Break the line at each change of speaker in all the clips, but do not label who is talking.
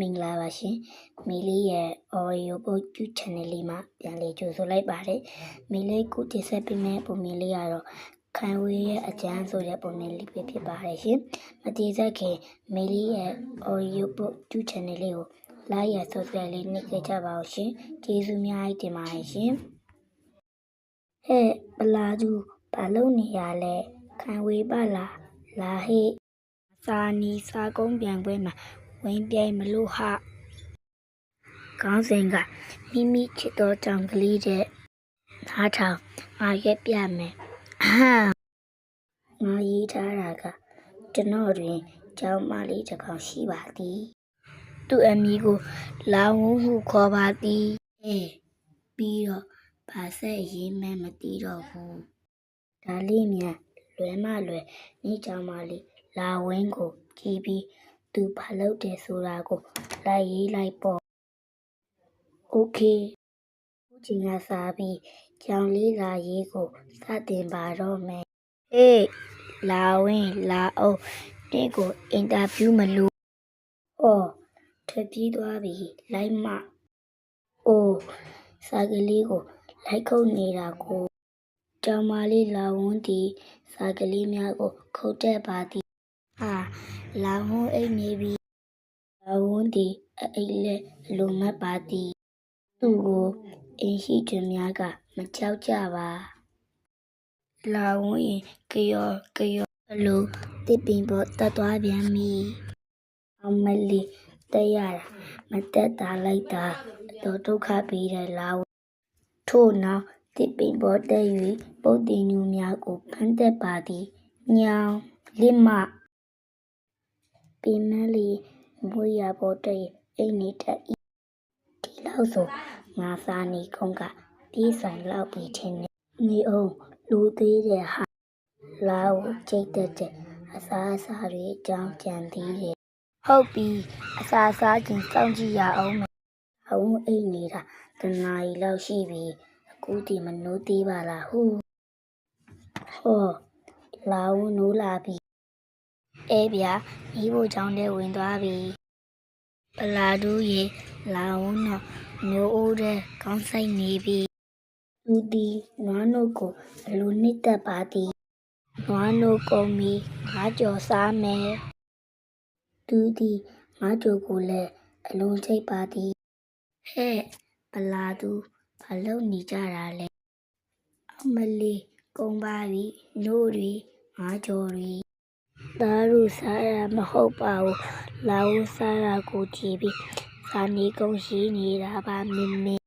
မင်္ဂလာပါရှင်မီလေးရဲ့ audio book YouTube channel လေးမှာပြန်လည်ကြိုဆိုလိုက်ပါတယ်မီလေးကိုတင်ဆက်ပေးမယ့်ပုံမြင်လေးကတော့ခိုင်ဝေးရဲ့အကျမ်းဆိုတဲ့ပုံမြင်လေးပဲဖြစ်ပါတယ်ရှင်မတိဆက်ခင်မီလေးရဲ့ audio book YouTube channel လေးကို like ရ subscribe လေးနှိပ်ခဲ့ကြပါဦးရှင်ကျေးဇူးအများကြီးတင်ပါတယ်ရှင်ဟဲ့ပလာသူဘာလုပ်နေရလဲခိုင်ဝေးပါလားလာဟေ့စာနီစာကုန်းပြန်ပွဲမှာ ဝင်းပြိုင်မလို့ဟာကောင်းစဉ်ကမိမိချစ်တော်ကြောင့်ကလေးတဲ့နားထောင်ငါရက်ပြမယ်အဟမ်းငါရေးထားတာကကျွန်တော်တွင်ကျောင်းမလေးတစ်ကောင်ရှိပါသည် သူ့အမည်ကိုလောင်ဝုဟုခေါ်ပါသည်အေးပြီးတော့ဘာဆက်ရေးမဲမသိတော့ဘူးဒါလေးမြန်လွယ်မလွယ်နေကျောင်းမလေးလာဝင်းကိုကြည့်ပြီး သူဘာလုပ်တယ်ဆိုတာကိုလိုက်ရေးလိုက်ပေါ့โอเคခုချိန်ကစားပြီးကြောင်လေးလာရေးကိုစတင်ပါတော့မယ်ဟေးလာဝင်လာအောင်တဲ့ကိုအင်တာဗျူးမလို့ဟောထပ်ပြီးသွားပြီလိုက်မအိုးစာကလေးကိုလိုက်ခုတ်နေတာကိုကြောင်မလေးလာဝန်းတီစာကလေးများကို ခုတ်တက်ပါသည်ဟာ လာဝန်းအိတ်နေပြီအဝန်းဒီအိတ်လက်အလိုမတ်ပါသည်သူ့ကိုအင်းရှိသူများကမကြောက်ကြပါလာဝန်းရင်ကရောကရောအလိုတစ်ပင်ပေါ်တက်သွားပြန်ပြီအမလီတက်ရတာမတက်တာလိုက်တာအတော်ဒုက္ခပေးတယ်လာဝန်းထို့နောက်တစ်ပင်ပေါ်တက်၍ပုတ်တင်ညူများကိုဖမ်းတက်ပါသည်ညောင်လင့်မ ပင်မလီမွေးရပေါ်တဲ့အိမ်နေတတ်ဤဒီလောက်ဆိုငါစားနေခုံးကပြေးဆောင်လောက်ပြီးထင်းနေနေအောင်လူသေးတဲ့ဟာလာကိုကြိတ်တက်တဲ့အစားအစာတွေအကြောင်းကြံသေးတယ်ဟုတ်ပြီအစာစားခြင်းစောင့်ကြည့်ရအောင်မယ်အဝအိမ်နေတာတနားရီလောက်ရှိပြီအခုဒီမနိုးသေးပါလားဟူဟောလာဝနိုးလာပြီ အဲဗျာမိဖို့ချောင်းထဲဝင်သွားပြီပလာဒူးရေလာဦးတော့မျိုးအိုးတဲ့ကောင်းဆိုင်နေပြီသူဒီနွားနို့ကိုအလိုနှစ်သက်ပါသည်နွားနို့ကုန်ပြီငါကြော်စားမယ်သူဒီငါကြော်ကိုလည်းအလုံးချိတ်ပါသည်ဟဲ့ပလာဒူးဘာလုပ်နေကြတာလဲအမလီကုန်ပါပြီနို့တွေငါကြော်တွေ သားတို့စားရမဟုတ်ပါဘူးလာဦးစားတာကိုကြည့်ပြီးစာနေကုန်ရှိနေတာပါမင်းမင်း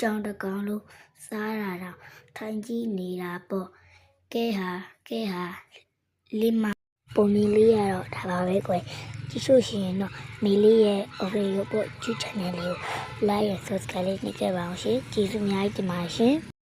ကြောင်တကောင်လို့စားတာတော့ထိုင်ကြည့်နေတာပေါ့ကဲဟာကဲဟာလင်းမပုံမီလေးရတော့ဒါပါပဲကွယ်ကြည့်လို့ရှိရင်တော့မီလေးရဲ့ audio ပေါ့ YouTube channel လေးကို like ရ subscribe လေးနှိပ်ခဲ့ပါအောင်ရှင်ကျေးဇူးအများကြီးတင်ပါတယ်ရှင်